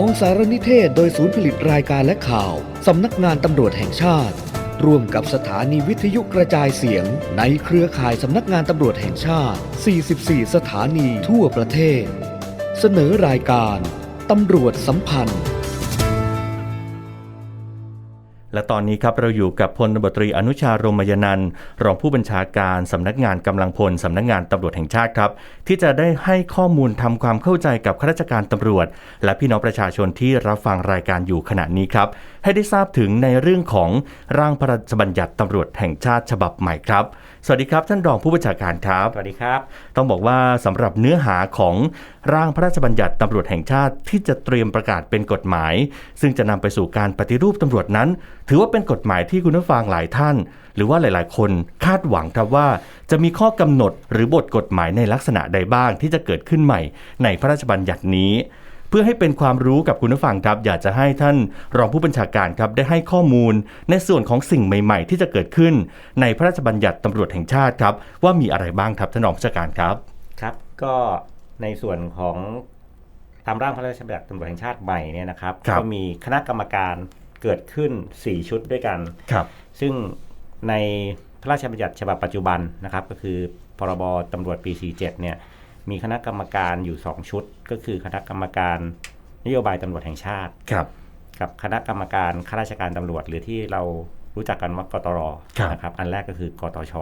องสารนิเทศโดยศูนย์ผลิตรายการและข่าว สำนักงานตำรวจแห่งชาติ ร่วมกับสถานีวิทยุกระจายเสียง ในเครือข่ายสำนักงานตำรวจแห่งชาติ 44 สถานีทั่วประเทศ เสนอรายการตำรวจสัมพันธ์ และตอนนี้ครับเราอยู่กับพลตบตรีอนุชารมยนันรองผู้บัญชาการสำนักงานกำลังพลสำนักงานตำรวจแห่งชาติครับ ที่จะได้ให้ข้อมูลทำความเข้าใจกับข้าราชการตำรวจ และพี่น้องประชาชนที่รับฟังรายการอยู่ขณะนี้ครับ ให้ได้ทราบถึงในเรื่องของร่างพระราชบัญญัติตำรวจแห่งชาติฉบับใหม่ครับ สวัสดีครับ ท่านรองผู้บัญชาการครับ สวัสดีครับ ต้องบอกว่าสำหรับเนื้อหาของร่างพระราชบัญญัติตำรวจแห่งชาติที่จะเตรียมประกาศเป็นกฎหมาย ซึ่งจะนำไปสู่การปฏิรูปตำรวจนั้น ถือว่าเป็นกฎหมายที่คุณผู้ฟังหลายท่าน หรือว่าหลาย ๆ คนคาดหวังครับว่า จะมีข้อกำหนดหรือบทกฎหมายในลักษณะใดบ้างที่จะเกิดขึ้นใหม่ ในพระราชบัญญัตินี้ เพื่อให้เป็นความรู้กับคุณผู้ฟังครับ อยากจะให้ท่านรองผู้บัญชาการครับได้ให้ข้อมูล ในส่วนของสิ่งใหม่ ๆ ที่จะเกิดขึ้น ในพระราชบัญญัติตำรวจแห่งชาติครับว่ามีอะไรบ้างครับท่านรองผู้บัญชาการครับครับก็ในส่วนของตามร่างพระราชบัญญัติตำรวจแห่งชาติใหม่เนี่ยนะครับครับก็มีคณะกรรมการเกิดขึ้น 4 ชุดด้วยกันครับ ซึ่งในพระราชบัญญัติฉบับปัจจุบันนะครับ ก็คือพรบตำรวจปี 47 เนี่ย มีคณะกรรมการอยู่ 2 ชุด ก็คือคณะกรรมการนโยบายตำรวจแห่งชาติครับ กับคณะกรรมการข้าราชการตำรวจหรือที่เรารู้จักกันว่ากตรครับนะครับ อันแรกก็คือกตช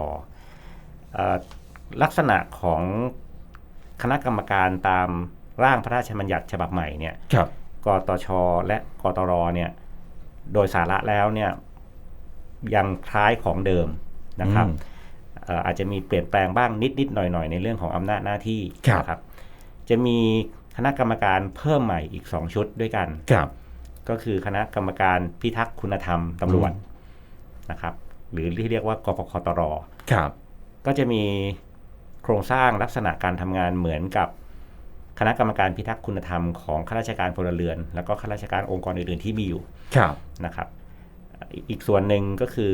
เอ่อลักษณะของคณะกรรมการตามร่างพระราชบัญญัติฉบับใหม่เนี่ยครับกตช และกตรเนี่ย โดยสาระแล้วเนี่ยยังคล้ายของเดิมนะครับ อืมเอ่ออาจจะมีเปลี่ยนแปลงบ้างนิดนิดๆหน่อยหน่อยๆ ในเรื่องของอำนาจหน้าที่ครับนะครับ จะมีคณะกรรมการเพิ่มใหม่อีกสองชุดด้วยกันครับ ก็คือคณะกรรมการพิทักษ์คุณธรรมตำรวจนะครับ หรือที่เรียกว่ากปคตรครับ ก็จะมีโครงสร้างลักษณะการทำงานเหมือนกับคณะกรรมการพิทักษ์คุณธรรมของข้าราชการพลเรือน แล้วก็ข้าราชการองค์กรอื่นๆที่มีอยู่ครับนะครับ อีกส่วนหนึ่งก็คือ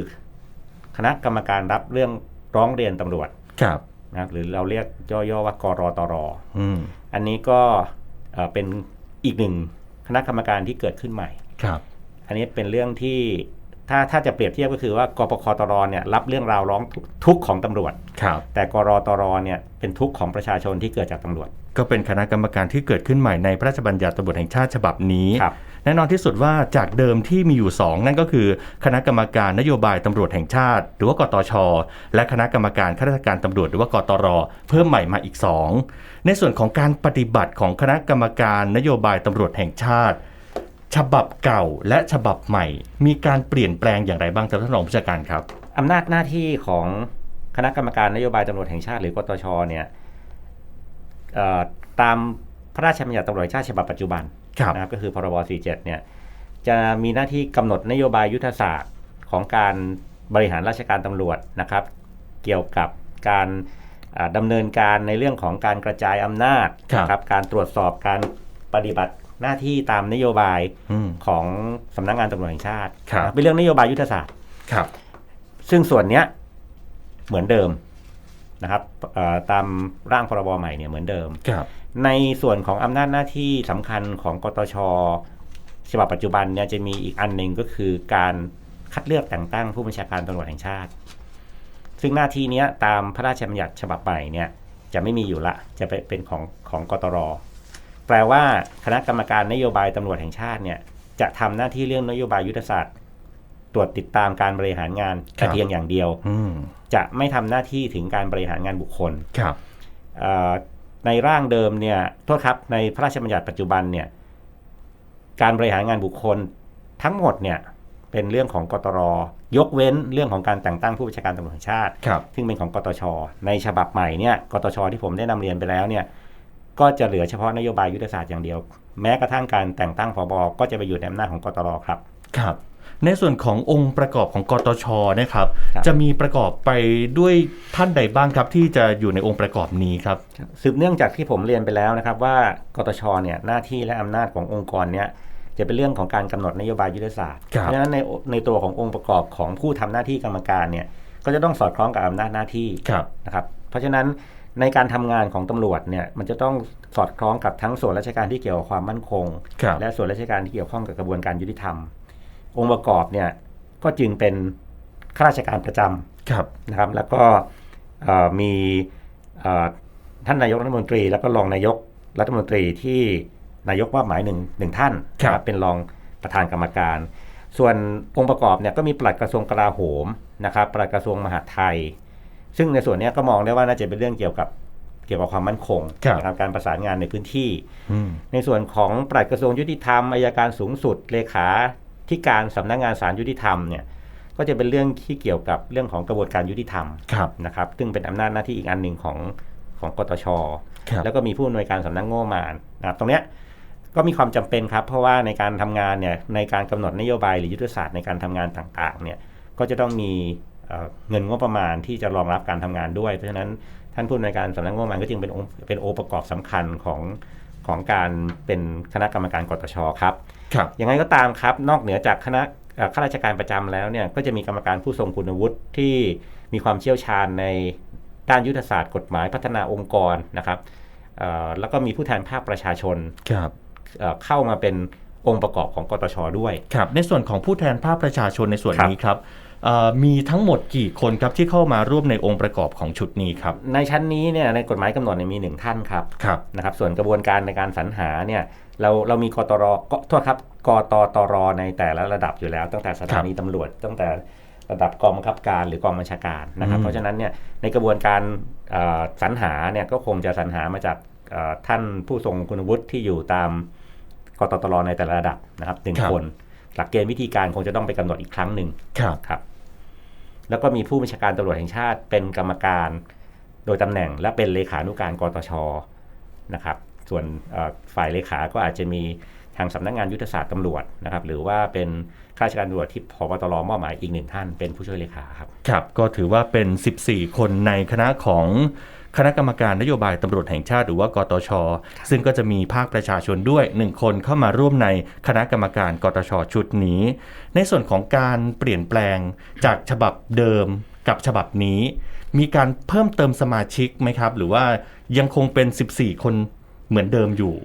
คณะกรรมการรับเรื่อง ร้องเรียนตำรวจครับนะครับหรือเราเรียกย่อๆว่ากรตรอืมอันนี้ก็เอ่อเป็นอีกหนึ่งคณะกรรมการที่เกิดขึ้นใหม่ครับ อันนี้เป็นเรื่องที่ถ้าถ้าจะเปรียบเทียบก็คือว่ากปคตรเนี่ยรับเรื่องราวร้องทุกข์ของตำรวจครับแต่กรตรเนี่ยเป็นทุกข์ของประชาชนที่เกิดจากตำรวจ ก็เป็นคณะกรรมการที่เกิดขึ้นใหม่ในพระราชบัญญัติตำรวจแห่งชาติฉบับนี้ครับ แน่นอนที่สุดว่าจากเดิมที่มีอยู่ 2 นั่นก็คือคณะกรรมการนโยบายตำรวจแห่งชาติ หรือว่ากตช และคณะกรรมการข้าราชการตำรวจหรือว่ากตร เพิ่มใหม่มาอีก 2 ในส่วนของการปฏิบัติของคณะกรรมการนโยบายตำรวจแห่งชาติ ฉบับเก่าและฉบับใหม่ มีการเปลี่ยนแปลงอย่างไรบ้างครับท่านรองผู้จัดการครับอำนาจหน้าที่ของคณะกรรมการนโยบายตำรวจแห่งชาติ หรือกตชเนี่ยตามพระราชบัญญัติตำรวจแห่งชาติฉบับปัจจุบัน นะครับก็คือพรบ 47 เนี่ยจะมีหน้าที่กำหนดนโยบายยุทธศาสตร์ของการบริหารราชการตำรวจนะครับ เกี่ยวกับการอ่าดำเนินการในเรื่องของการกระจายอำนาจครับนะครับการตรวจสอบการปฏิบัติหน้าที่ตามนโยบายอืมของสำนักงานตำรวจแห่งชาติครับนะเป็นเรื่องนโยบายยุทธศาสตร์ครับ ซึ่งส่วนเนี้ยเหมือนเดิมนะครับเอ่อตามร่างพรบใหม่เนี่ยเหมือนเดิมครับ ในส่วนของอำนาจหน้าที่สำคัญของกตชฉบับปัจจุบันเนี่ยจะมีอีกอันหนึ่งก็คือการคัดเลือกแต่งตั้งผู้บัญชาการตำรวจแห่งชาติ ซึ่งหน้าที่เนี้ยตามพระราชบัญญัติฉบับใหม่เนี่ยจะไม่มีอยู่ละ จะไปเป็นของของกตร แปลว่าคณะกรรมการนโยบายตำรวจแห่งชาติเนี่ยจะทำหน้าที่เรื่องนโยบายยุทธศาสตร์ ตรวจติดตามการบริหารงานครัแต่บเพียงอย่างเดียวอืมจะไม่ทำหน้าที่ถึงการบริหารงานบุคคลครับเอ่อ ในร่างเดิมเนี่ยโทษครับในพระราชบัญญัติปัจจุบันเนี่ยการบริหารงานบุคคลทั้งหมดเนี่ยเป็นเรื่องของกตรยกเว้นเรื่องของการแต่งตั้งผู้บัญชาการตำรวจแห่งชาติครับซึ่งเป็นของกตช ในฉบับใหม่เนี่ยกตช ที่ผมได้นำเรียนไปแล้วเนี่ยก็จะเหลือเฉพาะนโยบายยุทธศาสตร์อย่างเดียว แม้กระทั่งการแต่งตั้งผบก็จะไปอยู่ในอำนาจของกตรครับ ครับ ในส่วนขององค์ประกอบของกตชนะครับครับ จะมีประกอบไปด้วยท่านใดบ้างครับที่จะอยู่ในองค์ประกอบนี้ครับ สืบเนื่องจากที่ผมเรียนไปแล้วนะครับว่ากตชเนี่ยหน้าที่และอำนาจขององค์กรเนี่ยจะเป็นเรื่องของการกำหนดนโยบายยุทธศาสตร์ครับ เพราะฉะนั้นในในตัวขององค์ประกอบของผู้ทำหน้าที่กรรมการเนี่ยก็จะต้องสอดคล้องกับอำนาจหน้าที่ ครับ นะครับเพราะฉะนั้นในการทำงานของตำรวจเนี่ยมันจะต้องสอดคล้องกับทั้งส่วนราชการที่เกี่ยวกับความมั่นคง ครับ และส่วนราชการที่เกี่ยวข้องกับกระบวนการยุติธรรม องค์ประกอบเนี่ยก็จึงเป็นข้าราชการประจำครับนะครับ แล้วก็เอ่อมีเอ่อท่านนายกรัฐมนตรี แล้วก็รองนายกรัฐมนตรีที่นายกมอบหมายหนึ่งหนึ่งท่านครับนะเป็นรองประธานกรรมการ ส่วนองค์ประกอบเนี่ยก็มีปลัดกระทรวงกลาโหมนะครับปลัดกระทรวงมหาดไทย ซึ่งในส่วนเนี้ยก็มองได้ว่าน่าจะเป็นเรื่องเกี่ยวกับเกี่ยวกับความมั่นคงครับนะครับการประสานงานในพื้นที่อืมในส่วนของปลัดกระทรวงยุติธรรมอายการสูงสุดเลขา ที่การสำนักงานศาลยุติธรรมเนี่ยก็จะเป็นเรื่องที่เกี่ยวกับเรื่องของกระบวนการยุติธรรมครับนะครับ ซึ่งเป็นอำนาจหน้าที่อีกอันหนึ่งของของกตชครับแล้วก็มีผู้อำนวยการสำนักงบประมาณนะครับตรงเนี้ยก็มีความจำเป็นครับ เพราะว่าในการทำงานเนี่ยในการกำหนดนโยบายหรือยุทธศาสตร์ในการทำงานต่างๆเนี่ยก็จะต้องมีเอ่อเงินงบประมาณที่จะรองรับการทำงานด้วย เพราะฉะนั้นท่านผู้อำนวยการสำนักงบประมาณก็จึงเป็นองค์เป็นองค์ประกอบสำคัญของ ของการเป็นคณะกรรมการกตชครับครับยังไงก็ตามครับ นอกเหนือจากคณะเอ่อข้าราชการประจำแล้วเนี่ยก็จะมีกรรมการผู้ทรงคุณวุฒิที่มีความเชี่ยวชาญในด้านยุทธศาสตร์กฎหมายพัฒนาองค์กรนะครับเอ่อแล้วก็มีผู้แทนภาคประชาชนครับเอ่อเข้ามาเป็นองค์ประกอบของกตชด้วยครับในส่วนของผู้แทนภาคประชาชนในส่วนครับนี้ครับเอ่อ มีทั้งหมดกี่คนครับที่เข้ามาร่วมในองค์ประกอบของชุดนี้ครับ ในชั้นนี้เนี่ยในกฎหมายกำหนดเนี่ยมีหนึ่งท่านครับครับนะครับ ส่วนกระบวนการในการสรรหาเนี่ยเราเรามีกตรก็โทษครับกตตรในแต่ละระดับอยู่แล้ว ตั้งแต่สถานีตำรวจ ตั้งแต่ระดับกองบังคับการหรือกองบัญชาการนะครับอืมเพราะฉะนั้นเนี่ยในกระบวนการเอ่อสรรหาเนี่ยก็คงจะสรรหามาจากเอ่อท่านผู้ทรงคุณวุฒิที่อยู่ตามกตตรในแต่ละระดับนะครับหนึ่งคน หลักเกณฑ์วิธีการคงจะต้องไปกำหนดอีกครั้งหนึ่งครับครับ แล้วก็มีผู้บัญชาการตำรวจแห่งชาติเป็นกรรมการโดยตำแหน่งและเป็นเลขานุการกตชนะครับ ส่วนเอ่อฝ่ายเลขา ก็อาจจะมีทางสำนักงานยุทธศาสตร์ตำรวจนะครับ หรือว่าเป็นข้าราชการตำรวจที่พบตรมอบหมายอีกหนึ่งท่านเป็นผู้ช่วยเลขาครับ ครับ ก็ถือว่าเป็น 14 คนในคณะของ คณะกรรมการนโยบายตำรวจแห่งชาติหรือว่ากตช ซึ่งก็จะมีภาคประชาชนด้วย 1 คนเข้ามาร่วมในคณะกรรมการกตชชุดนี้ ในส่วนของการเปลี่ยนแปลงจากฉบับเดิมกับฉบับนี้ มีการเพิ่มเติมสมาชิกไหมครับ หรือว่ายังคงเป็น 14 คนเหมือนเดิมอยู่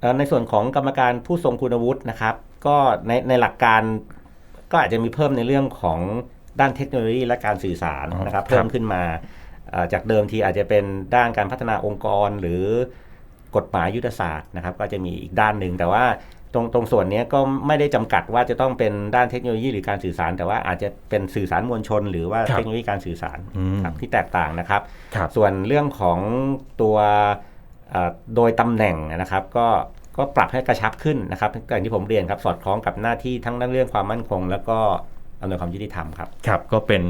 เอ่อในส่วนของกรรมการผู้ทรงคุณวุฒินะครับ ก็ในในหลักการก็อาจจะมีเพิ่มในเรื่องของด้านเทคโนโลยีและการสื่อสารนะครับครับเพิ่มขึ้นมาเอ่อ จากเดิมทีอาจจะเป็นด้านการพัฒนาองค์กรหรือกฎหมายยุทธศาสตร์นะครับ ก็จะมีอีกด้านหนึ่งแต่ว่าตรงตรงส่วนเนี้ยก็ไม่ได้จำกัดว่าจะต้องเป็นด้านเทคโนโลยีหรือการสื่อสาร แต่ว่าอาจจะเป็นสื่อสารมวลชน หรือว่าครับเทคโนโลยีการสื่อสารอืมครับที่แตกต่างนะครับครับส่วนเรื่องของตัวเอ่อโดยตำแหน่งนะครับ ก็ก็ปรับให้กระชับขึ้นนะครับอย่างที่ผมเรียนครับสอดคล้องกับหน้าที่ทั้งเรื่องความมั่นคง แล้วก็ อำนวยความยุติธรรมครับครับ ก็เป็น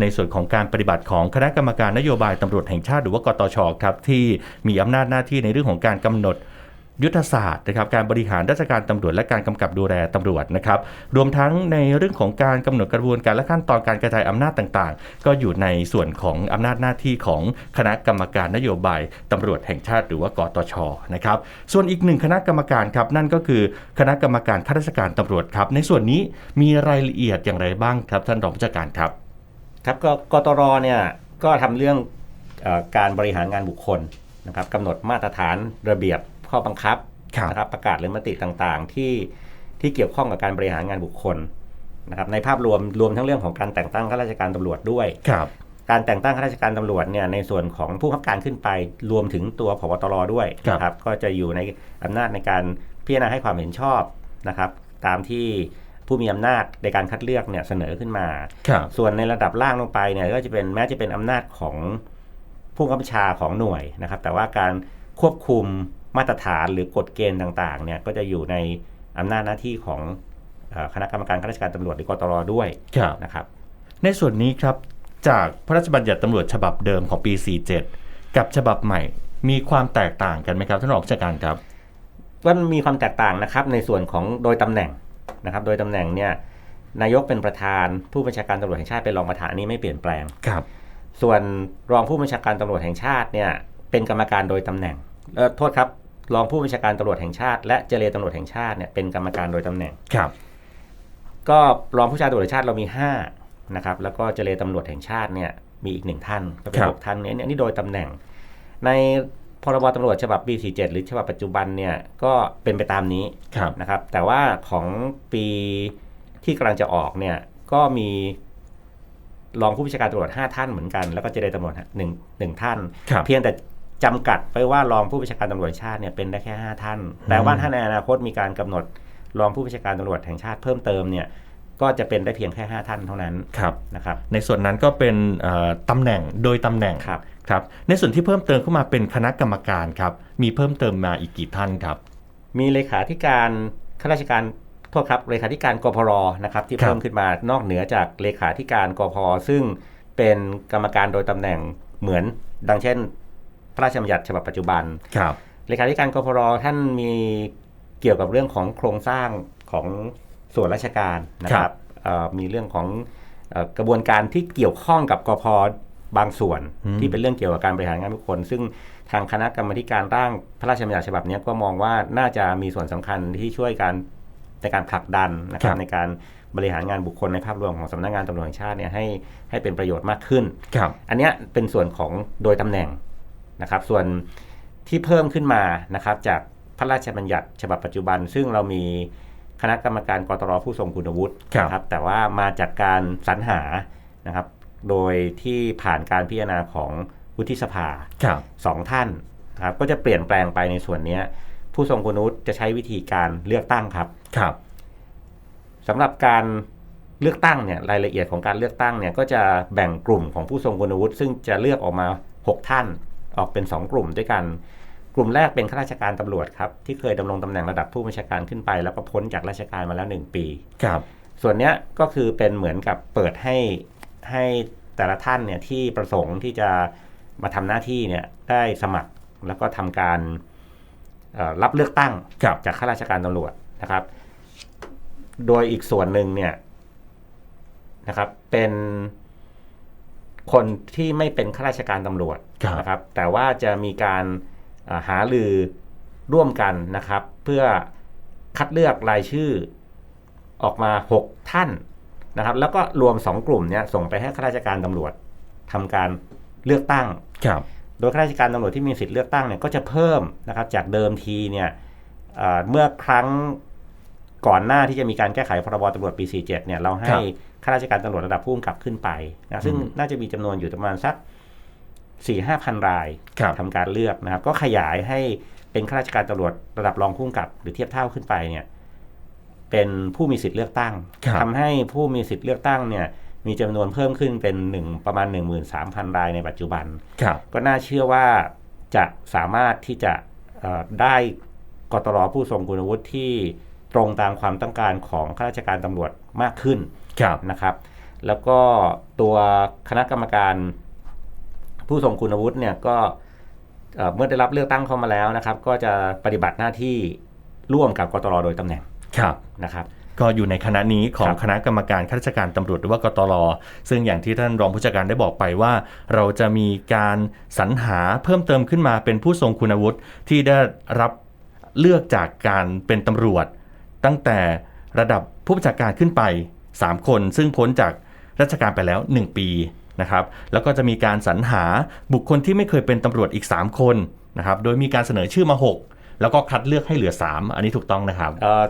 ในส่วนของการปฏิบัติของคณะกรรมการนโยบายตำรวจแห่งชาติหรือว่ากตชครับที่มีอำนาจหน้าที่ในเรื่องของการกำหนด ยุทธศาสตร์นะครับการบริหารราชการตำรวจและการกำกับดูแลตำรวจนะครับรวมทั้งในเรื่องของการกำหนดกระบวนการและขั้นตอนการกระจายอำนาจต่างๆ ก็อยู่ในส่วนของอำนาจหน้าที่ของคณะกรรมการนโยบายตำรวจแห่งชาติหรือว่ากตชนะครับส่วนอีกหนึ่งคณะกรรมการครับนั่นก็คือคณะกรรมการข้าราชการตำรวจครับในส่วนนี้มีรายละเอียดอย่างไรบ้างครับท่านรองผู้จัดการครับครับก็กตรเนี่ยก็ทำเรื่องอการบริหารงานบุคคลนะครับกำหนดมาตรฐานระเบียบ ข้อบังคับครับนะครับประกาศหรือมติต่างๆ ที่ที่เกี่ยวข้องกับการบริหารงานบุคคลนะครับในภาพรวมรวมทั้งเรื่องของการแต่งตั้งข้าราชการตำรวจด้วยครับการแต่งตั้งข้าราชการตำรวจเนี่ยในส่วนของผู้บังคับการขึ้นไปรวมถึงตัวพบตรด้วยครับนะครับก็จะอยู่ในอำนาจในการพิจารณาให้ความเห็นชอบนะครับ ตามที่ผู้มีอำนาจในการคัดเลือกเนี่ยเสนอขึ้นมาครับส่วนในระดับล่างลงไปเนี่ยก็จะเป็นแม้จะเป็นอำนาจของผู้กำกับบัญชาของหน่วยนะครับ แต่ว่าการควบคุม มาตรฐานหรือกฎเกณฑ์ต่างๆเนี่ยก็จะอยู่ในอำนาจหน้าที่ของเอ่อคณะกรรมการข้าราชการตำรวจหรือกตรด้วยครับนะครับในส่วนนี้ครับจากพระราชบัญญัติตำรวจฉบับเดิมของปี 47 กับฉบับใหม่ มีความแตกต่างกันไหมครับท่านรองผู้จัดการครับก็มีความแตกต่างนะครับในส่วนของโดยตำแหน่งนะครับ โดยตำแหน่งเนี่ยนายกเป็นประธานผู้บัญชาการตำรวจแห่งชาติเป็นรองประธานอันนี้ไม่เปลี่ยนแปลงครับ ส่วนรองผู้บัญชาการตำรวจแห่งชาติเนี่ยเป็นกรรมการโดยตำแหน่งเออโทษครับ รองผู้บัญชาการตำรวจแห่งชาติ และเจรตำรวจแห่งชาติเนี่ยเป็นกรรมการโดยตำแหน่งครับ ก็รองผู้บัญชาการตำรวจแห่งชาติเรามี5นะครับแล้วก็เจรตำรวจแห่งชาติเนี่ยมีอีกหนึ่งท่านก็เป็นครับหกท่านเนี่ยอันนี้โดยตำแหน่ง ในพรบตำรวจฉบับปี 47 หรือฉบับปัจจุบันเนี่ยก็เป็นไปตามนี้ครับนะครับ แต่ว่าของปีที่กำลังจะออกเนี่ยก็มีรองผู้บัญชาการตำรวจ 5 ท่านเหมือนกัน แล้วก็เจรตำรวจหนึ่งหนึ่งท่านครับเพียงแต่ จำกัดไปว่ารองผู้บัญชาการตำรวจแห่งชาติเนี่ยเป็นได้แค่ 5 ท่าน แต่ว่าถ้าในอนาคตมีการกำหนดรองผู้บัญชาการตำรวจแห่งชาติเพิ่มเติมเนี่ยก็จะเป็นได้เพียงแค่ 5 ท่านเท่านั้นครับนะครับในส่วนนั้นก็เป็นเอ่อตำแหน่งโดยตำแหน่งครับครับในส่วนที่เพิ่มเติมเข้ามาเป็นคณะกรรมการครับมีเพิ่มเติมมาอีกกี่ท่านครับ มีเลขาธิการข้าราชการโทษครับเลขาธิการกพรนะครับที่ครับเพิ่มขึ้นมานอกเหนือจากเลขาธิการกพซึ่งเป็นกรรมการโดยตำแหน่งเหมือนดังเช่น พระราชบัญญัติฉบับปัจจุบันครับเลขาธิการกพรท่านมีเกี่ยวกับเรื่องของโครงสร้างของส่วนราชการนะครับเอ่อมีเรื่องของเอ่อกระบวนการที่เกี่ยวข้องกับกพบางส่วนอืมที่เป็นเรื่องเกี่ยวกับการบริหารงานบุคคล ซึ่งทางคณะกรรมาธิการร่างพระราชบัญญัติฉบับเนี้ยก็มองว่าน่าจะมีส่วนสำคัญที่ช่วยกันในการผลักดันนะครับในการบริหารงานบุคคลในภาพรวมของสำนักงานตำรวจแห่งชาติเนี่ยให้ให้เป็นประโยชน์มากขึ้นครับอันเนี้ยเป็นส่วนของโดยตำแหน่ง นะครับ ส่วนที่เพิ่มขึ้นมานะครับจากพระราชบัญญัติฉบับปัจจุบัน ซึ่งเรามีคณะกรรมการกตรผู้ทรงคุณวุฒิครับนะครับ แต่ว่ามาจากการสรรหานะครับ โดยที่ผ่านการพิจารณาของวุฒิสภาครับสองท่านนะครับก็จะเปลี่ยนแปลงไปในส่วนเนี้ยผู้ทรงคุณวุฒิจะใช้วิธีการเลือกตั้งครับครับสำหรับการเลือกตั้งเนี่ยรายละเอียดของการเลือกตั้งเนี่ยก็จะแบ่งกลุ่มของผู้ทรงคุณวุฒิซึ่งจะเลือกออกมา 6 ท่าน ออกเป็น 2 กลุ่มด้วยกัน กลุ่มแรกเป็นข้าราชการตำรวจครับที่เคยดำรงตำแหน่งระดับผู้บัญชาการขึ้นไป แล้วก็พ้นจากราชการมาแล้ว 1 ปีครับ ส่วนเนี้ยก็คือเป็นเหมือนกับเปิดให้ให้แต่ละท่านเนี่ยที่ประสงค์ที่จะมาทำหน้าที่เนี่ยได้สมัครแล้วก็ทำการเอ่อรับเลือกตั้งครับจากข้าราชการตำรวจนะครับ โดยอีกส่วนหนึ่งเนี่ยนะครับ เป็น คนที่ไม่เป็นข้าราชการตำรวจครับนะครับ แต่ว่าจะมีการเอ่อหาลือร่วมกันนะครับ เพื่อคัดเลือกรายชื่อออกมา 6 ท่านนะครับ แล้วก็รวม 2 กลุ่มเนี่ยส่งไปให้ข้าราชการตำรวจทำการเลือกตั้งครับโดยข้าราชการตำรวจที่มีสิทธิ์เลือกตั้งเนี่ยก็จะเพิ่มนะครับ จากเดิมทีเนี่ยเอ่อเมื่อครั้งก่อนหน้าที่จะมีการแก้ไขพรบตำรวจปี 47 เนี่ยเราให้ ข้าราชการตำรวจระดับผู้กำกับขึ้นไปนะซึ่งอืมน่าจะมีจำนวนอยู่ประมาณสัก4 5พันรายครับทำการเลือกนะครับ ก็ขยายให้เป็นข้าราชการตำรวจระดับรองผู้กำกับ หรือเทียบเท่าขึ้นไปเนี่ย เป็นผู้มีสิทธิ์เลือกตั้งครับทำให้ผู้มีสิทธิ์เลือกตั้งเนี่ย มีจำนวนเพิ่มขึ้นเป็นหนึ่งประมาณ 13,000 รายในปัจจุบันครับก็น่าเชื่อว่าจะสามารถที่จะเอ่อได้กตรผู้ทรงคุณวุฒิที่ตรงตามความต้องการของข้าราชการตำรวจมากขึ้นครับ นะครับ แล้วก็ตัวคณะกรรมการผู้ทรงคุณวุฒิเนี่ยก็เอ่อเมื่อได้รับเลือกตั้งเข้ามาแล้วนะครับ ก็จะปฏิบัติหน้าที่ร่วมกับกตรโดยตำแหน่งครับนะครับก็อยู่ในคณะนี้ของครับคณะกรรมการข้าราชการตำรวจหรือว่ากตรซึ่งอย่างที่ท่านรองผู้จัดการได้บอกไปว่า เราจะมีการสรรหาเพิ่มเติมขึ้นมาเป็นผู้ทรงคุณวุฒิที่ได้รับเลือกจากการเป็นตำรวจ ตั้งแต่ระดับผู้บัญชาการขึ้นไป 3 คน ซึ่งพ้นจากราชการไปแล้ว 1 ปีนะครับแล้วก็จะมีการสรรหาบุคคลที่ไม่เคยเป็นตำรวจอีก 3 คนนะครับโดยมีการเสนอชื่อมา 6 แล้วก็คัดเลือกให้เหลือ 3 อันนี้ถูกต้องนะครับเอ่อ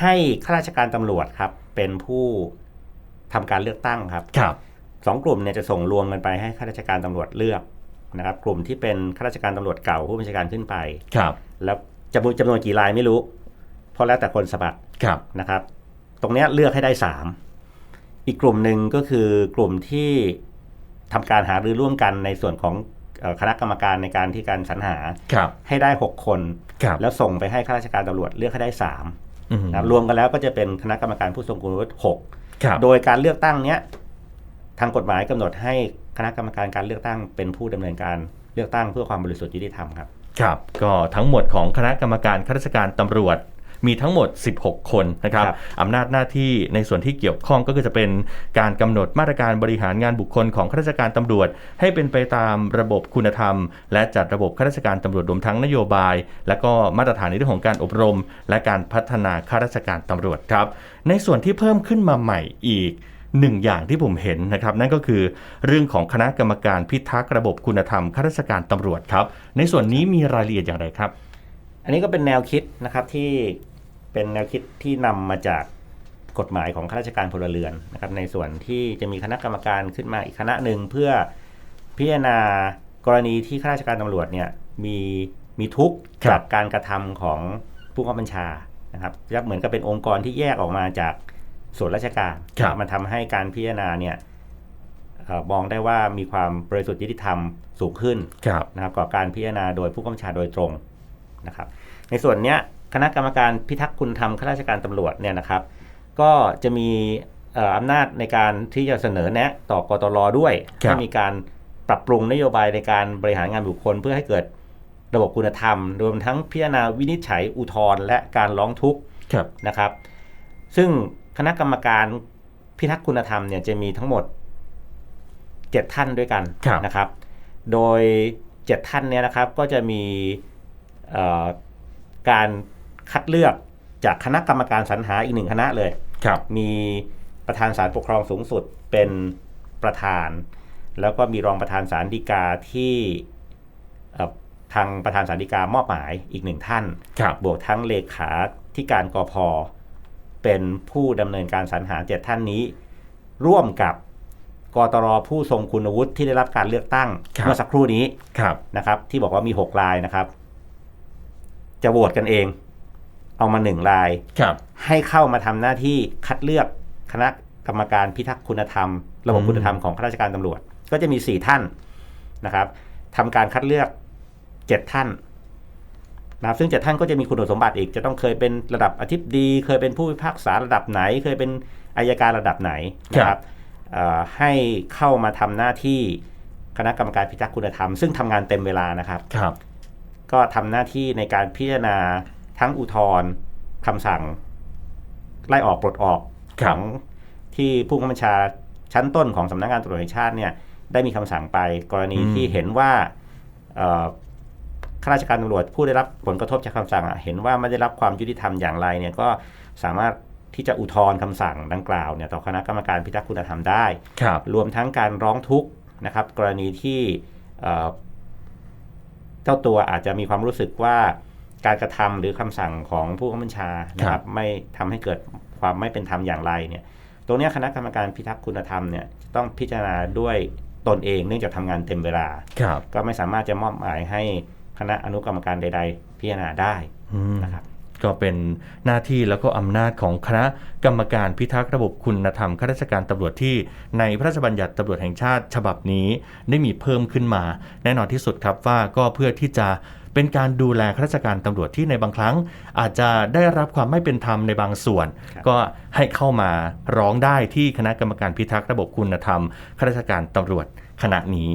ให้ข้าราชการตำรวจครับเป็นผู้ทำการเลือกตั้งครับครับสองกลุ่มเนี่ยจะส่งรวมกันไปให้ข้าราชการตำรวจเลือกนะครับกลุ่มที่เป็นข้าราชการตำรวจเก่าผู้บัญชาการขึ้นไปครับ แล้วจำนวนจำนวนกี่รายไม่รู้ เพราะแล้วแต่คนสมัครครับนะครับ ตรงเนี้ยเลือกให้ได้สามอีกกลุ่มหนึ่งก็คือกลุ่มที่ทำการหารือร่วมกันในส่วนของเอ่อคณะกรรมการในการที่การสรรหาครับให้ได้หกคนครับแล้วส่งไปให้ข้าราชการตำรวจเลือกให้ได้สามอืมนะครับรวมกันแล้วก็จะเป็นคณะกรรมการผู้ทรงคุณวุฒิหกครับโดยการเลือกตั้งเนี้ยทางกฎหมายกำหนดให้คณะกรรมการการเลือกตั้งเป็นผู้ดำเนินการเลือกตั้งเพื่อความบริสุทธิ์ยุติธรรมครับ ครับ ก็ทั้งหมดของคณะกรรมการข้าราชการตำรวจ มีทั้งหมด 16 คนนะครับครับอำนาจหน้าที่ในส่วนที่เกี่ยวข้องก็คือจะเป็นการกำหนดมาตรการบริหารงานบุคคลของข้าราชการตำรวจ ให้เป็นไปตามระบบคุณธรรม และจัดระบบข้าราชการตำรวจรวมทั้งนโยบาย และก็มาตรฐานในเรื่องของการอบรม และการพัฒนาข้าราชการตำรวจครับในส่วนที่เพิ่มขึ้นมาใหม่อีกหนึ่งอย่างที่ผมเห็นนะครับ นั่นก็คือเรื่องของคณะกรรมการพิทักษ์ระบบคุณธรรมข้าราชการตำรวจครับ ในส่วนนี้มีรายละเอียดอย่างไรครับ อันนี้ก็เป็นแนวคิดนะครับที่ เป็นแนวคิดที่นำมาจากกฎหมายของข้าราชการพลเรือนนะครับในส่วนที่จะมีคณะกรรมการขึ้นมาอีกคณะหนึ่งเพื่อพิจารณากรณีที่ข้าราชการตำรวจเนี่ยมีมีทุกข์ครับจากการกระทำของผู้บังคับบัญชานะครับยับเหมือนกับเป็นองค์กรที่แยกออกมาจากส่วนราชการครับมันทำให้การพิจารณาเนี่ยเอ่อมองได้ว่ามีความบริสุทธิ์ยุติธรรมสูงขึ้นครับนะครับกับการพิจารณาโดยผู้กำกับชาโดยตรงนะครับ ในส่วนเนี้ย คณะกรรมการพิทักษ์คุณธรรมข้าราชการตำรวจเนี่ยนะครับ ก็จะมีเอ่ออำนาจในการที่จะเสนอแนะต่อกตรด้วยครับให้มีการปรับปรุงนโยบายในการบริหารงานบุคคลเพื่อให้เกิดระบบคุณธรรม รวมทั้งพิจารณาวินิจฉัยอุทธรณ์และการร้องทุกข์ครับนะครับ ซึ่งคณะกรรมการพิทักษ์คุณธรรมเนี่ยจะมีทั้งหมด 7 ท่านด้วยกันครับนะครับ โดย 7 ท่านเนี่ยนะครับก็จะมีเอ่อการ คัดเลือกจากคณะกรรมการสรรหาอีกหนึ่งคณะเลยครับ มีประธานศาลปกครองสูงสุดเป็นประธาน แล้วก็มีรองประธานศาลฎีกาที่เอ่อทางประธานศาลฎีกามอบหมายอีกหนึ่งท่านครับบวกทั้งเลขาที่การกพเป็นผู้ดำเนินการสรรหาเจ็ดท่านนี้ ร่วมกับกตรผู้ทรงคุณวุฒิที่ได้รับการเลือกตั้งครับเมื่อสักครู่นี้ครับนะครับ ที่บอกว่ามี6รายนะครับ จะโหวตกันเอง เอามาหนึ่งราย ครับให้เข้ามาทำหน้าที่คัดเลือกคณะกรรมการพิทักษ์คุณธรรม ระบบอืมคุณธรรมของข้าราชการตำรวจ ก็จะมีสี่ท่านนะครับทำการคัดเลือกเจ็ดท่านนะครับซึ่งเจ็ดท่านก็จะมีคุณสมบัติอีก จะต้องเคยเป็นระดับอธิบดี เคยเป็นผู้พิพากษาระดับไหน เคยเป็นอายการระดับไหนนะครับเอ่อให้เข้ามาทำหน้าที่คณะกรรมการพิทักษ์คุณธรรม ซึ่งทำงานเต็มเวลานะครับครับ ก็ทำหน้าที่ในการพิจารณา ทั้งอุทธรณ์คำสั่ง ไล่ออกปลดออกคขรับองที่ผู้บังคับบัญชาชั้นต้นของสำนักงานตำรวจแห่งชาติเนี่ยได้มีคำสั่งไปกรณีอืมที่เห็นว่าเอ่อข้าราชการตำรวจผู้ได้รับผลกระทบจากคำสั่งอะเห็นว่าไม่ได้รับความยุติธรรมอย่างไรเนี่ยก็สามารถที่จะอุทธรณ์คำสั่งดังกล่าวเนี่ยต่อคณะกรรมการพิทักษ์คุณธรรมได้ครับรวมทั้งการร้องทุกข์นะครับ กรณีที่เอ่อเจ้าตัวอาจจะมีความรู้สึกว่า การกระทำหรือคำสั่งของผู้บังคับบัญชานะคครัรับบไม่ทำให้เกิดความไม่เป็นธรรมอย่างไรเนี่ยตรงเนี้ยคณะกรรมการพิทักษ์คุณธรรมเนี่ยจะต้องพิจารณาด้วยตนเองเนื่องจากทำงานเต็มเวลาครับก็ไม่สามารถจะมอบหมายให้คณะอนุกรรมการใด ๆ พิจารณาได้อืมนะครับก็เป็นหน้าที่แล้วก็อำนาจของคณะกรรมการพิทักษ์ระบบคุณธรรมข้าราชการตำรวจที่ในพระราชบัญญัติตำรวจแห่งชาติฉบับนี้ได้มีเพิ่มขึ้นมา แน่นอนที่สุดครับว่าก็เพื่อที่จะ เป็นการดูแลข้าราชการตำรวจที่ในบางครั้ง อาจจะได้รับความไม่เป็นธรรมในบางส่วนครับก็ให้เข้ามาร้องได้ที่คณะกรรมการพิทักษ์ระบบคุณธรรมข้าราชการตำรวจขณะนี้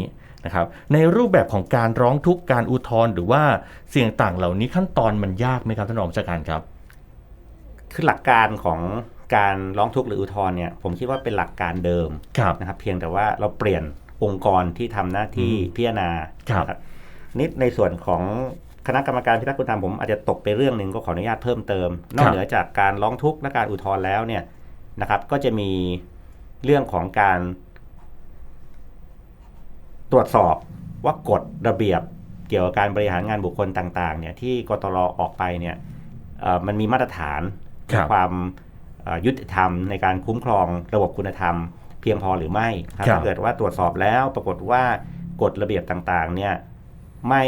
นะครับในรูปแบบของการร้องทุกข์การอุทธรณ์หรือว่าเสี่ยงต่างเหล่านี้ขั้นตอนมันยากไหมครับท่านรองผู้จัดการครับ คือหลักการของการร้องทุกข์หรืออุทธรณ์เนี่ยผมคิดว่าเป็นหลักการเดิมครับนะครับ เพียงแต่ว่าเราเปลี่ยนองค์กรที่ทำหน้าที่อืมพิจารณาครับ นะนี่ในส่วนของคณะกรรมการพิทักษ์คุณธรรมผมอาจจะตกไปเรื่องหนึ่งก็ขออนุญาตเพิ่มเติม นอกเหนือจากการร้องทุกข์และการอุทธรณ์แล้วเนี่ยนะครับ ก็จะมีเรื่องของการ ตรวจสอบว่ากฎระเบียบเกี่ยวกับการบริหารงานบุคคลต่าง ๆ เนี่ย ที่กตรออกไปเนี่ยเอ่อมันมีมาตรฐานครับความเอ่อยุติธรรมในการคุ้มครองระบบคุณธรรม เพียงพอหรือไม่ครับครับถ้าเกิดว่าตรวจสอบแล้วปรากฏว่ากฎระเบียบต่าง ๆ เนี่ย ไม่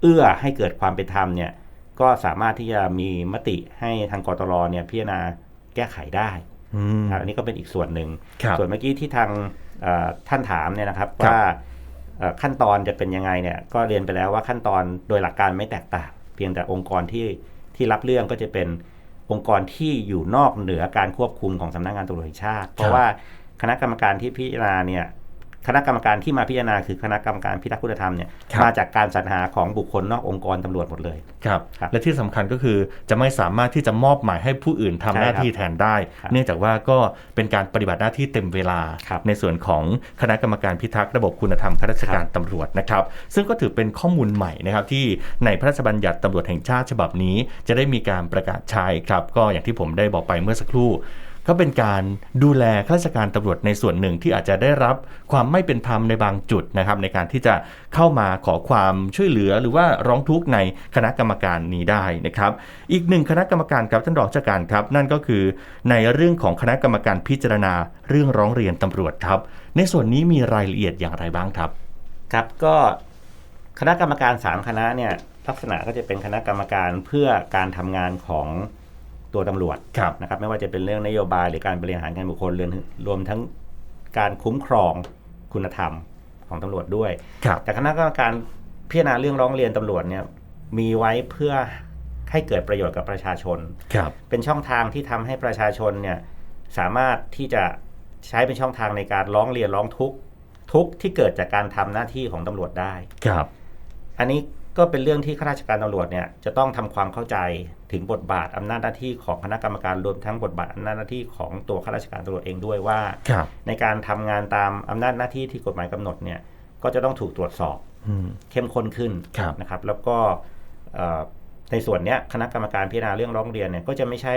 เอื้อให้เกิดความเป็นธรรมเนี่ยก็สามารถที่จะมีมติให้ทางกตรเนี่ยพิจารณาแก้ไขได้อืมครับอันนี้ก็เป็นอีกส่วนหนึ่งครับส่วนเมื่อกี้ที่ทางเอ่อท่านถามเนี่ยนะครับครับว่าเอ่อขั้นตอนจะเป็นยังไงเนี่ยก็เรียนไปแล้วว่าขั้นตอนโดยหลักการไม่แตกต่าง เพียงแต่องค์กรที่ที่รับเรื่องก็จะเป็นองค์กรที่อยู่นอกเหนือการควบคุมของสำนักงานตำรวจแห่งชาติ เพราะว่าคณะกรรมการที่พิจารณาเนี่ย คณะกรรมการที่มาพิจารณาคือคณะกรรมการพิทักษ์คุณธรรมเนี่ยครับมาจากการสรรหาของบุคคลนอกองค์กรตำรวจหมดเลยครับครับและที่สำคัญก็คือจะไม่สามารถที่จะมอบหมายให้ผู้อื่นทำใช่หน้าครับที่แทนได้ครับเนื่องจากว่าก็เป็นการปฏิบัติหน้าที่เต็มเวลาครับในส่วนของคณะกรรมการพิทักษ์ระบบคุณธรรมข้าราชการตำรวจนะครับ ซึ่งก็ถือเป็นข้อมูลใหม่นะครับที่ในพระราชบัญญัติตำรวจแห่งชาติฉบับนี้ จะได้มีการประกาศใช้ครับ ก็อย่างที่ผมได้บอกไปเมื่อสักครู่ ก็เป็นการดูแลข้าราชการตำรวจในส่วนหนึ่งที่อาจจะได้รับความไม่เป็นธรรมในบางจุดนะครับในการที่จะเข้ามาขอความช่วยเหลือหรือว่าร้องทุกข์ในคณะกรรมการนี้ได้นะครับ อีกหนึ่งคณะกรรมการครับท่านรองเจ้าการครับ นั่นก็คือในเรื่องของคณะกรรมการพิจารณาเรื่องร้องเรียนตำรวจครับ ในส่วนนี้มีรายละเอียดอย่างไรบ้างครับ ครับก็คณะกรรมการสามคณะเนี่ยลักษณะก็จะเป็นคณะกรรมการเพื่อการทำงานของ ตัวตำรวจครับ นะครับไม่ว่าจะเป็นเรื่องนโยบายหรือการบริหารงานบุคคลรวมรวมทั้งการคุ้มครองคุณธรรมของตำรวจด้วย ครับ แต่คณะกรรมการพิจารณาเรื่องร้องเรียนตำรวจเนี่ยมีไว้เพื่อให้เกิดประโยชน์กับประชาชน ครับ เป็นช่องทางที่ทำให้ประชาชนเนี่ยสามารถที่จะใช้เป็นช่องทางในการร้องเรียนร้องทุกข์ทุกข์ที่เกิดจากการทำหน้าที่ของตำรวจได้ ครับ อันนี้ ก็เป็นเรื่องที่ข้าราชการตำรวจเนี่ยจะต้องทำความเข้าใจถึงบทบาทอำนาจหน้าที่ของคณะกรรมการรวมทั้งบทบาทอำนาจหน้าที่ของตัวข้าราชการตำรวจเองด้วยว่าครับในการทำงานตามอำนาจหน้าที่ที่กฎหมายกำหนดเนี่ยก็จะต้องถูกตรวจสอบอืมเข้มข้นขึ้นครับนะครับ แล้วก็เอ่อในส่วนเนี้ยคณะกรรมการพิจารณาเรื่องร้องเรียนเนี่ยก็จะไม่ใช่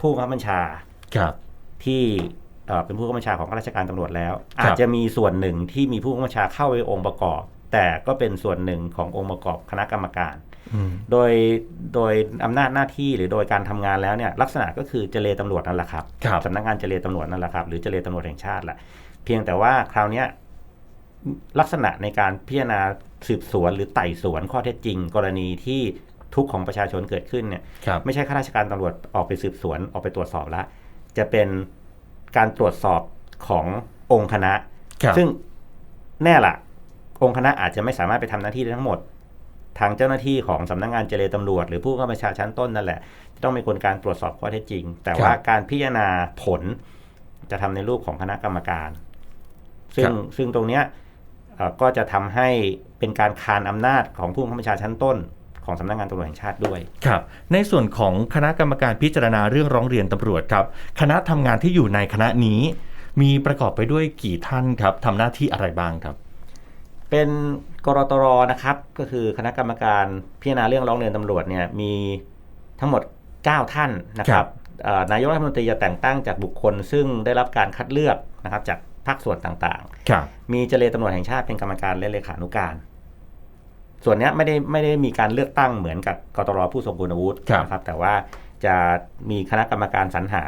ผู้บังคับบัญชาครับที่เอ่อเป็นผู้บังคับบัญชาของข้าราชการตำรวจแล้วครับอาจจะมีส่วนหนึ่งที่มีผู้บังคับบัญชาเข้าไปองค์ประกอบ แต่ก็เป็นส่วนหนึ่งขององค์ประกอบคณะกรรมการอืมโดยโดยอำนาจหน้าที่หรือโดยการทำงานแล้วเนี่ยลักษณะก็คือเจเลตำรวจนั่นแหละครับครับสำนักงานเจเลตำรวจนั่นแหละครับหรือเจเลตำรวจแห่งชาติแหละเพียงแต่ว่าคราวเนี้ยลักษณะในการพิจารณาสืบสวนหรือไต่สวนข้อเท็จจริง กรณีที่ทุกข์ของประชาชนเกิดขึ้นเนี่ยครับไม่ใช่ข้าราชการตำรวจออกไปสืบสวนออกไปตรวจสอบแล้วจะเป็นการตรวจสอบขององค์คณะครับซึ่งแน่ละ องค์คณะอาจจะไม่สามารถไปทำหน้าที่ได้ทั้งหมด ทางเจ้าหน้าที่ของสำนักงานเจรตำรวจ หรือผู้ข้าราชการชั้นต้นนั่นแหละจะต้องมีคนการตรวจสอบข้อเท็จจริง แต่ว่าการพิจารณาผลจะทำในรูปของคณะกรรมการ ซึ่งซึ่งตรงเนี้ยเอ่อก็จะทำให้เป็นการคานอำนาจของผู้ข้าราชการชั้นต้นของสำนักงานตำรวจแห่งชาติด้วยครับในส่วนของคณะกรรมการพิจารณาเรื่องร้องเรียนตำรวจครับ คณะทำงานที่อยู่ในคณะนี้ มีประกอบไปด้วยกี่ท่านครับทำหน้าที่อะไรบ้างครับ เป็นกรตรนะครับ ก็คือคณะกรรมการพิจารณาเรื่องร้องเรียนตำรวจเนี่ยมีทั้งหมด 9 ท่านนะคครัรับบเอ่อนายกรัฐมนตรีจะแต่งตั้งจากบุคคล ซึ่งได้รับการคัดเลือกนะครับจากภาคส่วนต่างครับๆมีเจรตำรวจแห่งชาติเป็นกรรมการและเลขานุการ ส่วนเนี้ยไม่ได้ไม่ได้มีการเลือกตั้งเหมือนกับกตรผู้ทรงคุณวุฒิครับนะครับ แต่ว่าจะมีคณะกรรมการสรรหา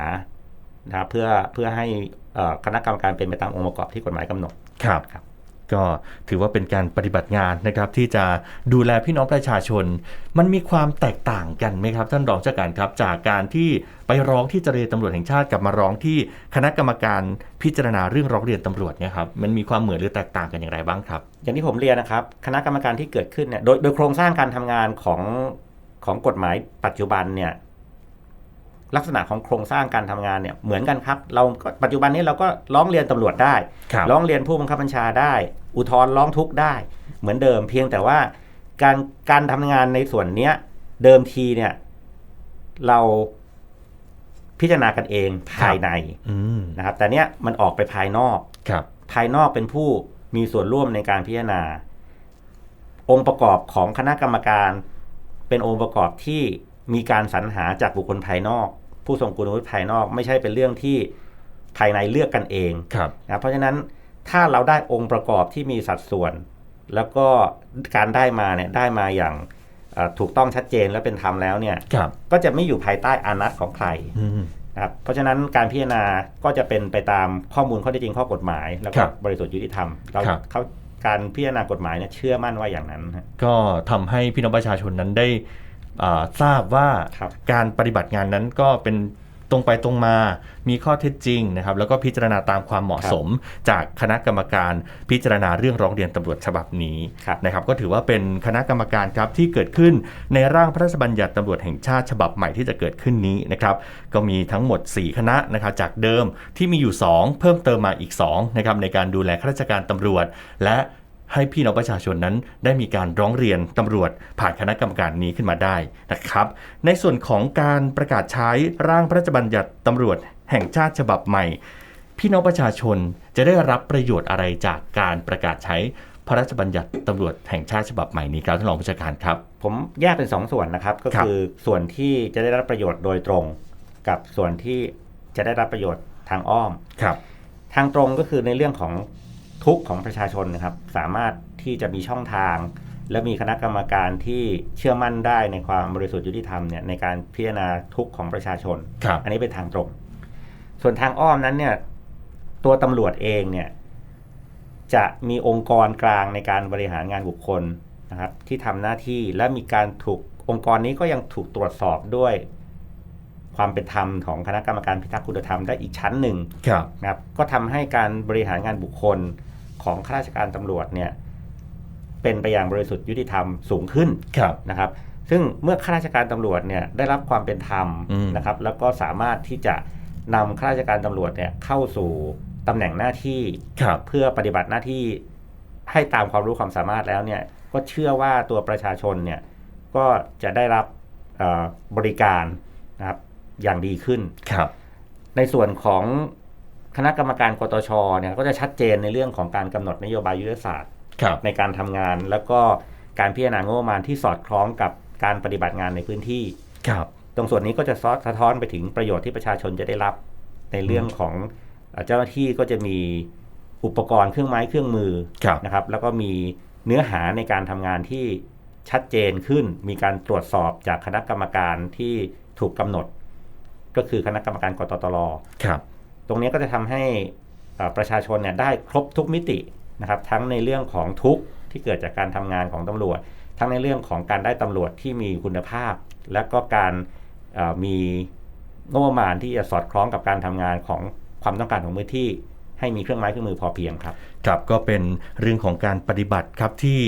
นะครับเพื่อเพื่อให้เอ่อคณะกรรมการเป็นไปตามองค์ประกอบที่กฎหมายกำหนดครับครับ ก็ถือว่าเป็นการปฏิบัติงานนะครับที่จะดูแลพี่น้องประชาชน มันมีความแตกต่างกันไหมครับ ท่านรองเจ้าการครับ จากการที่ไปร้องที่เจรตำรวจแห่งชาติกับมาร้องที่คณะกรรมการพิจารณาเรื่องร้องเรียนตำรวจเนี่ยครับมันมีความเหมือนหรือแตกต่างกันอย่างไรบ้างครับ อย่างที่ผมเรียนนะครับคณะกรรมการที่เกิดขึ้นเนี่ยโดยโดยโครงสร้างการทำงานของของกฎหมายปัจจุบันเนี่ยลักษณะของโครงสร้างการทำงานเนี่ยเหมือนกันครับ เราก็ปัจจุบันนี้เราก็ร้องเรียนตำรวจได้ครับร้องเรียนผู้บังคับบัญชาได้ อุทธรณ์ร้องทุกข์ได้ เหมือนเดิมเพียงแต่ว่าการการทำงานในส่วนเนี้ยเดิมทีเนี่ยเราพิจารณากันเองภายในอืมนะครับ แต่เนี้ยมันออกไปภายนอกครับ ภายนอกเป็นผู้มีส่วนร่วมในการพิจารณา องค์ประกอบของคณะกรรมการ เป็นองค์ประกอบที่มีการสรรหาจากบุคคลภายนอก ผู้ทรงคุณวุฒิภายนอก ไม่ใช่เป็นเรื่องที่ภายในเลือกกันเองครับนะเพราะฉะนั้น ถ้าเราได้องค์ประกอบที่มีสัดส่วน แล้วก็การได้มาเนี่ยได้มาอย่างเอ่อถูกต้องชัดเจนและเป็นธรรมแล้วเนี่ยครับก็จะไม่อยู่ภายใต้อานัตของใครอืมนะครับเพราะฉะนั้นการพิจารณาก็จะเป็นไปตามข้อมูลข้อเท็จจริงข้อกฎหมาย แล้วคก็รับบริสุทธิ์ยุติธรรมเราครับเขาการพิจารณากฎหมายเนี่ยเชื่อมั่นว่าอย่างนั้นฮะก็ทำให้พี่น้องประชาชนนั้นได้อ่าทราบว่าครับการปฏิบัติงานนั้นก็เป็น ตรงไปตรงมา มีข้อเท็จจริงนะครับ แล้วก็พิจารณาตามความเหมาะสม จากคณะกรรมการพิจารณาเรื่องร้องเรียนตำรวจฉบับนี้ครับนะครับ ก็ถือว่าเป็นคณะกรรมการครับที่เกิดขึ้นในร่างพระราชบัญญัติตำรวจแห่งชาติฉบับใหม่ที่จะเกิดขึ้นนี้นะครับ ก็มีทั้งหมด 4 คณะนะครับจากเดิมที่มีอยู่ 2 เพิ่มเติมมาอีก2นะครับในการดูแลข้าราชการตำรวจและ ให้พี่น้องประชาชนนั้น ได้มีการร้องเรียนตำรวจผ่านคณะกรรมการนี้ขึ้นมาได้นะครับ ในส่วนของการประกาศใช้ร่างพระราชบัญญัติตำรวจแห่งชาติฉบับใหม่ พี่น้องประชาชนจะได้รับประโยชน์อะไรจากการประกาศใช้พระราชบัญญัติตำรวจแห่งชาติฉบับใหม่นี้ครับท่านรองผู้จัดการครับ ผมแยกเป็นสองส่วนนะครับ ก็ครับคือส่วนที่จะได้รับประโยชน์โดยตรง กับส่วนที่จะได้รับประโยชน์ทางอ้อมครับ ทางตรงก็คือในเรื่องของ ทุกข์ของประชาชนนะครับ สามารถที่จะมีช่องทาง และมีคณะกรรมการที่เชื่อมั่นได้ในความบริสุทธิ์ยุติธรรมเนี่ยในการพิจารณาทุกข์ของประชาชนครับอันนี้เป็นทางตรง ส่วนทางอ้อมนั้นเนี่ยตัวตำรวจเองเนี่ยจะมีองค์กรกลางในการบริหารงานบุคคลนะครับที่ทำหน้าที่และมีการถูกองค์กรนี้ก็ยังถูกตรวจสอบด้วยความเป็นธรรมของคณะกรรมการพิทักษ์คุณธรรมได้อีกชั้นหนึ่งครับนะครับก็ทำให้การบริหารงานบุคคล ของข้าราชการตำรวจเนี่ยเป็นไปอย่างบริสุทธิ์ยุติธรรมสูงขึ้นครับนะครับ ซึ่งเมื่อข้าราชการตำรวจเนี่ยได้รับความเป็นธรรมอืมนะครับ แล้วก็สามารถที่จะนำข้าราชการตำรวจเนี่ยเข้าสู่ตำแหน่งหน้าที่ครับเพื่อปฏิบัติหน้าที่ให้ตามความรู้ความสามารถแล้วเนี่ยก็เชื่อว่าตัวประชาชนเนี่ยก็จะได้รับเอ่อบริการนะครับอย่างดีขึ้นครับ ในส่วนของ คณะกรรมการกตชเนี่ยก็จะชัดเจนในเรื่องของการกำหนดนโยบายยุทธศาสตร์ครับในการทำงาน แล้วก็การพิจารณางบประมาณที่สอดคล้องกับการปฏิบัติงานในพื้นที่ครับ ตรงส่วนนี้ก็จะซอสะท้อนไปถึงประโยชน์ที่ประชาชนจะได้รับ ในเรื่องของเอ่อเจ้าหน้าที่ก็จะมีอุปกรณ์เครื่องไม้เครื่องมือครับนะครับ แล้วก็มีเนื้อหาในการทำงานที่ชัดเจนขึ้น มีการตรวจสอบจากคณะกรรมการที่ถูกกำหนด ก็คือคณะกรรมการกตตลครับ ตรงนี้ก็จะทำให้ประชาชนเนี่ยได้ครบทุกมิตินะครับทั้งในเรื่องของทุกที่เกิดจากการทำงานของตำรวจ ทั้งในเรื่องของการได้ตำรวจที่มีคุณภาพ และก็การมีงบประมาณที่จะสอดคล้องกับการทำงานของความต้องการของพื้นที่ให้มีเครื่องไม้เครื่องมือพอเพียงครับครับก็เป็นเรื่องของการปฏิบัติครับที่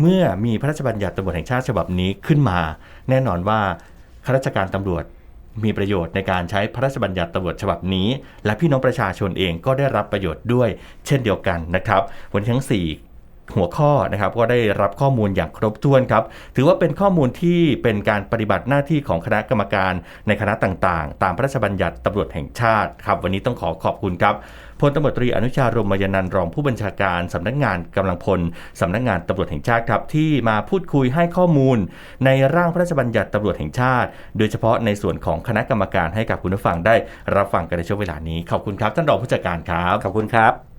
เมื่อมีพระราชบัญญัติตำรวจแห่งชาติฉบับนี้ขึ้นมา แน่นอนว่าข้าราชการตำรวจ มีประโยชน์ในการใช้พระราชบัญญัติตำรวจฉบับนี้ และพี่น้องประชาชนเองก็ได้รับประโยชน์ด้วย เช่นเดียวกันนะครับวันทั้ง 4หัวข้อนะครับก็ได้รับข้อมูลอย่างครบถ้วนครับ ถือว่าเป็นข้อมูลที่เป็นการปฏิบัติหน้าที่ของคณะกรรมการในคณะต่างๆ ตามพระราชบัญญัติตำรวจแห่งชาติครับ วันนี้ต้องขอขอบคุณครับ พลตำรวจตรีอนุชารมยนันรองผู้บัญชาการสำนักงานกำลังพลสำนักงานตำรวจแห่งชาติครับที่มาพูดคุยให้ข้อมูล ในร่างพระราชบัญญัติตำรวจแห่งชาติ โดยเฉพาะในส่วนของคณะกรรมการให้กับคุณผู้ฟังได้รับฟังกันในช่วงเวลานี้ขอบคุณครับท่านรองผู้จัดการครับขอบคุณครับ